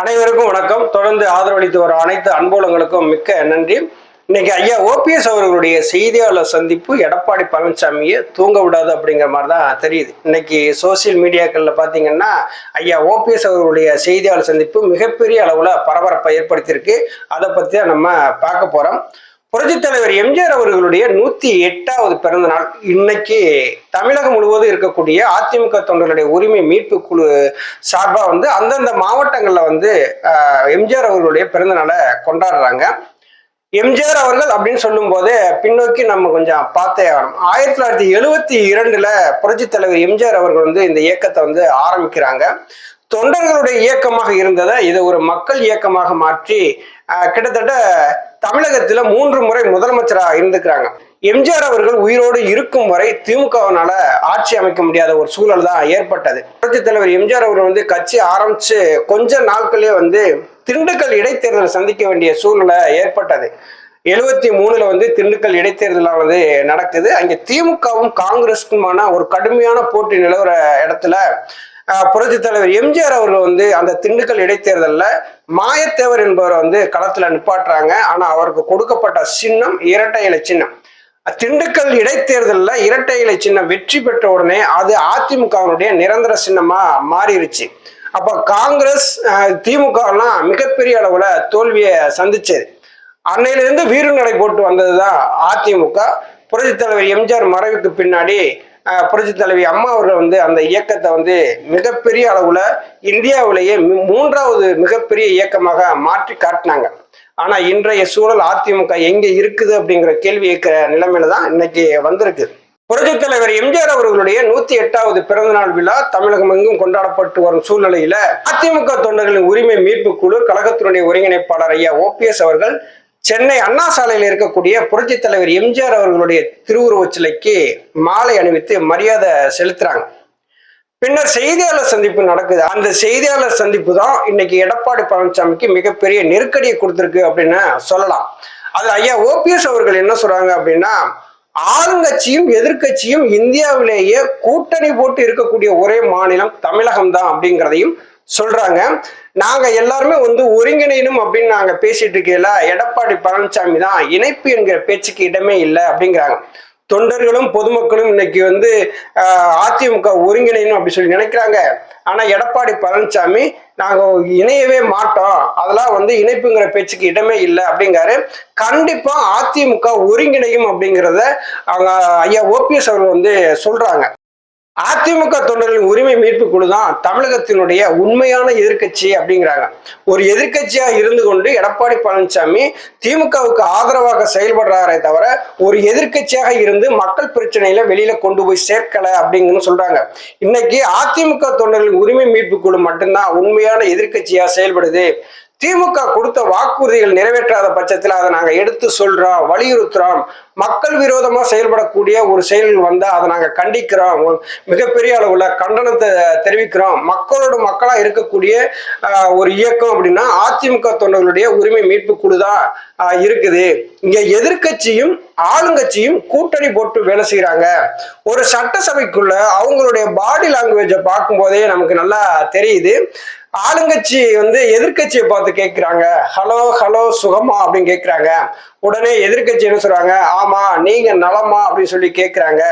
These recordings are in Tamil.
அனைவருக்கும் வணக்கம். தொடர்ந்து ஆதரவளித்து வரும் அனைத்து அன்புலங்களுக்கும் மிக்க நன்றி. இன்னைக்கு ஐயா ஓபிஎஸ் அவர்களுடைய செய்தியாளர் சந்திப்பு எடப்பாடி பழனிசாமியை தூங்க விடாது அப்படிங்கிற மாதிரி தான் தெரியுது. இன்னைக்கு சோசியல் மீடியாக்கள்ல பாத்தீங்கன்னா ஐயா ஓபிஎஸ் அவர்களுடைய செய்தியாளர் சந்திப்பு மிகப்பெரிய அளவுல பரபரப்பை ஏற்படுத்தியிருக்கு. அதை பத்தி தான் நம்ம பார்க்க போறோம். புரட்சி தலைவர் எம்ஜிஆர் அவர்களுடைய நூத்தி எட்டாவது பிறந்த நாள். இன்னைக்கு தமிழகம் முழுவதும் இருக்கக்கூடிய அதிமுக தொண்டர்களுடைய உரிமை மீட்பு குழு சார்பா வந்து அந்தந்த மாவட்டங்கள்ல வந்து ஆஹ், எம்ஜிஆர் அவர்களுடைய பிறந்த நாளை கொண்டாடுறாங்க. எம்ஜிஆர் அவர்கள் அப்படின்னு சொல்லும் போது பின்னோக்கி நம்ம கொஞ்சம் பார்த்தே ஆகணும். ஆயிரத்தி தொள்ளாயிரத்தி எழுவத்தி இரண்டுல புரட்சி தலைவர் எம்ஜிஆர் அவர்கள் வந்து இந்த இயக்கத்தை வந்து ஆரம்பிக்கிறாங்க. தொண்டர்களுடைய இயக்கமாக இருந்ததை இதை ஒரு மக்கள் இயக்கமாக மாற்றி கிட்டத்தட்ட தமிழகத்துல மூன்று முறை முதலமைச்சராக இருந்துக்கிறாங்க எம்ஜிஆர் அவர்கள் உயிரோடு இருக்கும் வரை திமுகவினால ஆட்சி அமைக்க முடியாத ஒரு சூழல் தான் ஏற்பட்டது. புரட்சித் தலைவர் எம்ஜிஆர் அவர்கள் வந்து கட்சி ஆரம்பிச்சு கொஞ்ச நாட்களே வந்து திண்டுக்கல் இடைத்தேர்தலை சந்திக்க வேண்டிய சூழ்நிலை ஏற்பட்டது. எழுபத்தி மூணுல வந்து திண்டுக்கல் இடைத்தேர்தலானது நடக்குது. அங்கே திமுகவும் காங்கிரஸுக்குமான ஒரு கடுமையான போட்டி நிலவர இடத்துல புரட்சி தலைவர் எம்ஜிஆர் அவர்கள் வந்து அந்த திண்டுக்கல் இடைத்தேர்தலில் மாயத்தேவர் என்பவரை வந்து களத்துல நிப்பாட்டுறாங்க. ஆனா அவருக்கு கொடுக்கப்பட்ட சின்னம் இரட்டை இலை சின்னம். திண்டுக்கல் இடைத்தேர்தலில் இரட்டை இலை சின்னம் வெற்றி பெற்ற உடனே அது அதிமுகவினுடைய நிரந்தர சின்னமா மாறிடுச்சு அப்ப காங்கிரஸ் திமுகலாம் மிகப்பெரிய அளவுல தோல்வியை சந்திச்சது அன்னையிலிருந்து வீறு நடை போட்டு வந்ததுதான் அதிமுக. புரட்சித் தலைவர் எம்ஜிஆர் மறைவுக்கு பின்னாடி புரட்சி தலைவி அம்மா அவர்கள் வந்து அந்த இயக்கத்தை வந்து மிகப்பெரிய அளவுல இந்தியாவிலேயே மூன்றாவது மிகப்பெரிய இயக்கமாக மாற்றி காட்டினாங்க. ஆனா இன்றைய சூழல் அதிமுக எங்க இருக்குது அப்படிங்கிற கேள்வி இருக்கிற நிலைமையில தான் இன்னைக்கு வந்திருக்கு. புரட்சி தலைவர் எம்ஜிஆர் அவர்களுடைய நூத்தி எட்டாவது பிறந்த நாள் விழா தமிழகம் எங்கும் கொண்டாடப்பட்டு வரும் சூழ்நிலையில அதிமுக தொண்டர்களின் உரிமை மீட்பு குழு கழகத்தினுடைய ஒருங்கிணைப்பாளர் ஐயா ஓபிஎஸ் அவர்கள் சென்னை அண்ணா சாலையில் இருக்கக்கூடிய புரட்சி தலைவர் எம்ஜிஆர் அவர்களுடைய திருவுருவச் சிலைக்கு மாலை அணிவித்து மரியாதை செலுத்துறாங்க. பின்னர் செய்தியாளர் சந்திப்பு நடக்குது. அந்த செய்தியாளர் சந்திப்பு தான் இன்னைக்கு எடப்பாடி பழனிசாமிக்கு மிகப்பெரிய நெருக்கடியை கொடுத்திருக்கு அப்படின்னு சொல்லலாம். அது ஐயா ஓபிஎஸ் அவர்கள் என்ன சொல்றாங்க அப்படின்னா ஆளுங்கட்சியும் எதிர்க்கட்சியும் இந்தியாவிலேயே கூட்டணி போட்டு இருக்கக்கூடிய ஒரே மாநிலம் தமிழகம் தான் அப்படிங்கிறதையும் சொல்றாங்க. நாங்க எல்லாருமே வந்து ஒருங்கிணைணும் அப்படின்னு நாங்க பேசிட்டு இருக்கையில எடப்பாடி பழனிசாமி தான் இணைப்பு என்கிற பேச்சுக்கு இடமே இல்லை அப்படிங்கிறாங்க. தொண்டர்களும் பொதுமக்களும் இன்னைக்கு வந்து அதிமுக ஒருங்கிணைணும் அப்படி சொல்லி நினைக்கிறாங்க. ஆனா எடப்பாடி பழனிசாமி நாங்க இணையவே மாட்டோம். அதெல்லாம் வந்து இணைப்புங்கிற பேச்சுக்கு இடமே இல்லை அப்படிங்கிறாரு. கண்டிப்பா அதிமுக ஒருங்கிணையும் அப்படிங்கிறத அவங்க ஐயா ஓபிஎஸ் அவர்கள் வந்து சொல்றாங்க. அதிமுக தொண்டர்களின் உரிமை மீட்பு குழு தான் தமிழகத்தினுடைய உண்மையான எதிர்க்கட்சி அப்படிங்கிறாங்க. ஒரு எதிர்கட்சியா இருந்து கொண்டு எடப்பாடி பழனிசாமி திமுகவுக்கு ஆதரவாக செயல்படுறாரே தவிர ஒரு எதிர்க்கட்சியாக இருந்து மக்கள் பிரச்சனையில வெளியில கொண்டு போய் சேர்க்கல அப்படிங்கன்னு சொல்றாங்க. இன்னைக்கு அதிமுக தொண்டர்களின் உரிமை மீட்பு குழு மட்டும்தான் உண்மையான எதிர்கட்சியா செயல்படுது. திமுக கொடுத்த வாக்குறுதிகள் நிறைவேற்றாத பட்சத்தில் அதை நாங்கள் எடுத்து சொல்றோம் வலியுறுத்துறோம். மக்கள் விரோதமா செயல்படக்கூடிய ஒரு செயல்கள் வந்தால் அதை நாங்கள் கண்டிக்கிறோம். மிகப்பெரிய அளவுல கண்டனத்தை தெரிவிக்கிறோம். மக்களோட மக்களா இருக்கக்கூடிய ஒரு இயக்கம் அப்படின்னா அதிமுக தொண்டர்களுடைய உரிமை மீட்பு குழு தான் இருக்குது. இங்க எதிர்க்கட்சியும் ஆளுங்கட்சியும் கூட்டணி போட்டு வேலை செய்யறாங்க ஒரு சட்டசபைக்குள்ள அவங்களுடைய பாடி லாங்குவேஜை பார்க்கும்போதே நமக்கு நல்லா தெரியுது. ஆளுங்கட்சி வந்து எதிர்க்கட்சியை பார்த்து கேட்குறாங்க ஹலோ ஹலோ சுகமா அப்படின்னு கேட்குறாங்க உடனே எதிர்க்கட்சி என்ன சொல்றாங்க? ஆமா நீங்க நலமா அப்படின்னு சொல்லி கேட்குறாங்க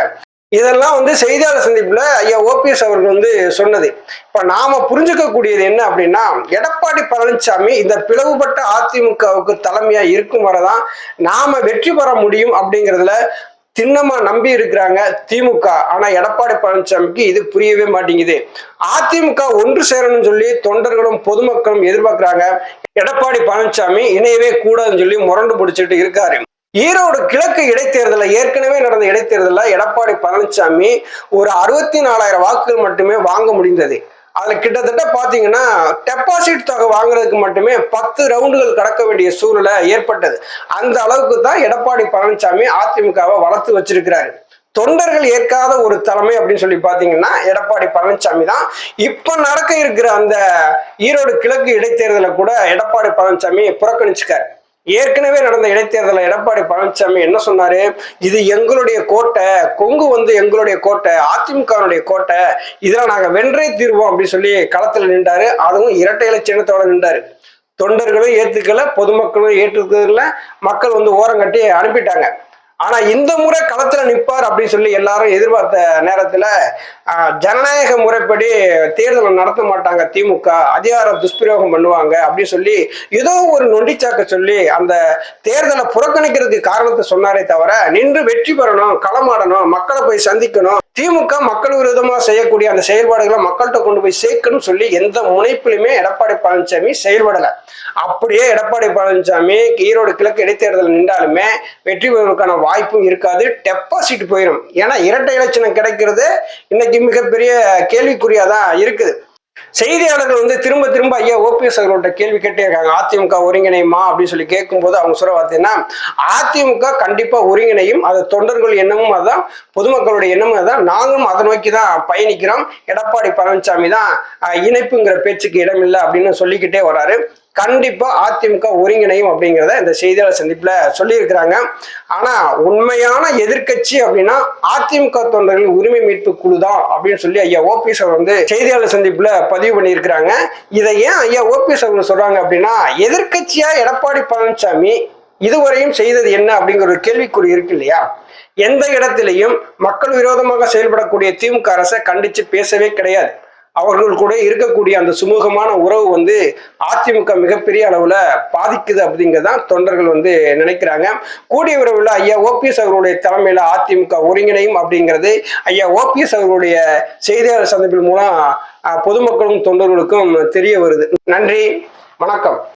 இதெல்லாம் வந்து செய்தியாளர் சந்திப்புல ஐயா ஓபிஎஸ் அவர்கள் வந்து சொன்னது. இப்ப நாம புரிஞ்சுக்கக்கூடியது என்ன அப்படின்னா எடப்பாடி பழனிசாமி இந்த பிளவுபட்ட அதிமுகவுக்கு தலைமையா இருக்கும் வரதான் நாம வெற்றி பெற முடியும் அப்படிங்கிறதுல திண்ணமா நம்பி இருக்கிறாங்க திமுக. ஆனா எடப்பாடி பழனிசாமிக்கு இது புரியவே மாட்டேங்குது. அதிமுக ஒன்று சேரணும்னு சொல்லி தொண்டர்களும் பொதுமக்களும் எதிர்பார்க்கிறாங்க. எடப்பாடி பழனிசாமி இணையவே கூடாதுன்னு சொல்லி முரண்டு பிடிச்சிட்டு இருக்காரு. ஈரோடு கிழக்கு இடைத்தேர்தலில் ஏற்கனவே நடந்த இடைத்தேர்தலில் எடப்பாடி பழனிசாமி ஒரு அறுபத்தி நாலாயிரம் வாக்குகள் மட்டுமே வாங்க முடிந்தது. அதுல கிட்டத்தட்ட பாத்தீங்கன்னா டெபாசிட் தொகை வாங்குறதுக்கு மட்டுமே பத்து ரவுண்டுகள் கடக்க வேண்டிய சூழ்நிலை ஏற்பட்டது. அந்த அளவுக்கு தான் எடப்பாடி பழனிசாமி அதிமுகவை வளர்த்து வச்சிருக்கிறாரு. தொண்டர்கள் ஏற்காத ஒரு தலைமை அப்படின்னு சொல்லி பாத்தீங்கன்னா எடப்பாடி பழனிசாமி தான். இப்ப நடக்க இருக்கிற அந்த ஈரோடு கிழக்கு இடைத்தேர்தலை கூட எடப்பாடி பழனிசாமி புறக்கணிச்சுக்காரு. ஏற்கனவே நடந்த இடைத்தேர்தலில் எடப்பாடி பழனிசாமி என்ன சொன்னாரு? இது எங்களுடைய கோட்டை கொங்கு வந்து எங்களுடைய கோட்டை அதிமுகனுடைய கோட்டை இதெல்லாம் நாங்கள் வென்றே தீர்வோம் அப்படின்னு சொல்லி களத்தில் நின்றாரு. அதுவும் இரட்டை இலை சின்னத்தோட நின்றாரு. தொண்டர்களும் ஏற்றுக்கல பொதுமக்களும் ஏற்றுக்கல மக்கள் வந்து ஓரம் கட்டி அனுப்பிட்டாங்க. ஆனா இந்த முறை களத்துல நிப்பார் அப்படின்னு சொல்லி எல்லாரும் எதிர்பார்த்த நேரத்துல ஜனநாயக முறைப்படி தேர்தல் நடத்த மாட்டாங்க திமுக அதிகார துஷ்பிரயோகம் பண்ணுவாங்க அப்படின்னு சொல்லி ஏதோ ஒரு நொண்டிச்சாக்க சொல்லி அந்த தேர்தலை புறக்கணிக்கிறதுக்கு காரணத்தை சொன்னாரே தவிர நின்று வெற்றி பெறணும் களமாடணும் மக்களை போய் சந்திக்கணும் திமுக மக்கள் விரோதமா செய்யக்கூடிய அந்த செயல்பாடுகளை மக்கள்கிட்ட கொண்டு போய் சேர்க்கணும் சொல்லி எந்த முனைப்பிலுமே எடப்பாடி பழனிசாமி செயல்படல. அப்படியே எடப்பாடி பழனிசாமி ஈரோடு கிழக்கு இடைத்தேர்தல் நின்றாலுமே வெற்றி பெறுவதற்கான வாய்ப்பும் இருக்காது டெபாசிட் போயிடும் ஏன்னா இரட்டை இலட்சணம் கிடைக்கிறது இன்னைக்கு மிகப்பெரிய கேள்விக்குறியா தான் இருக்குது. செய்தியாளர்கள் வந்து திரும்ப திரும்ப ஐயா ஓபிஎஸ் அவர்கள்ட்ட கேள்வி கேட்டே இருக்காங்க. அதிமுக ஒருங்கிணையுமா? அப்படின்னு சொல்லி கேட்கும்போது அவங்க சொல்ல பார்த்தீங்கன்னா அதிமுக கண்டிப்பா ஒருங்கிணையும் அது தொண்டர்கள் எண்ணமும் அதான் பொதுமக்களுடைய எண்ணமும் அதான். நாங்களும் அதை நோக்கி தான் பயணிக்கிறோம். எடப்பாடி பழனிசாமி தான் இணைப்புங்கிற பேச்சுக்கு இடமில்லை அப்படின்னு சொல்லிக்கிட்டே வராரு. கண்டிப்பா அதிமுக ஒருங்கிணையும் அப்படிங்கிறத இந்த செய்தியாளர் சந்திப்புல சொல்லியிருக்கிறாங்க. ஆனா உண்மையான எதிர்க்கட்சி அப்படின்னா அதிமுக தொண்டர்கள் உரிமை மீட்பு குழு தான் அப்படின்னு சொல்லி ஐயா ஓபிஎஸ் அவர் வந்து செய்தியாளர் சந்திப்புல பதிவு பண்ணியிருக்கிறாங்க. இதை ஏன் ஐயா ஓபிஎஸ் அவர்கள் சொல்றாங்க அப்படின்னா எதிர்கட்சியா எடப்பாடி பழனிசாமி இதுவரையும் செய்தது என்ன அப்படிங்கிற ஒரு கேள்விக்குறி இருக்கு இல்லையா? எந்த இடத்திலையும் மக்கள் விரோதமாக செயல்படக்கூடிய திமுக அரசை கண்டிச்சு பேசவே கிடையாது. அவர்கள் கூட இருக்கக்கூடிய அந்த சுமூகமான உறவு வந்து அதிமுக மிகப்பெரிய அளவுல பாதிக்குது அப்படிங்கிறதான் தொண்டர்கள் வந்து நினைக்கிறாங்க. கூடிய விரைவில் ஐயா ஓபிஎஸ் அவர்களுடைய தலைமையில அதிமுக ஒருங்கிணையும் அப்படிங்கிறது ஐயா ஓபிஎஸ் அவர்களுடைய செய்தியாளர் சந்திப்பின் மூலம் பொதுமக்களுக்கும் பொதுமக்களும் தொண்டர்களுக்கும் தெரிய வருது. நன்றி வணக்கம்.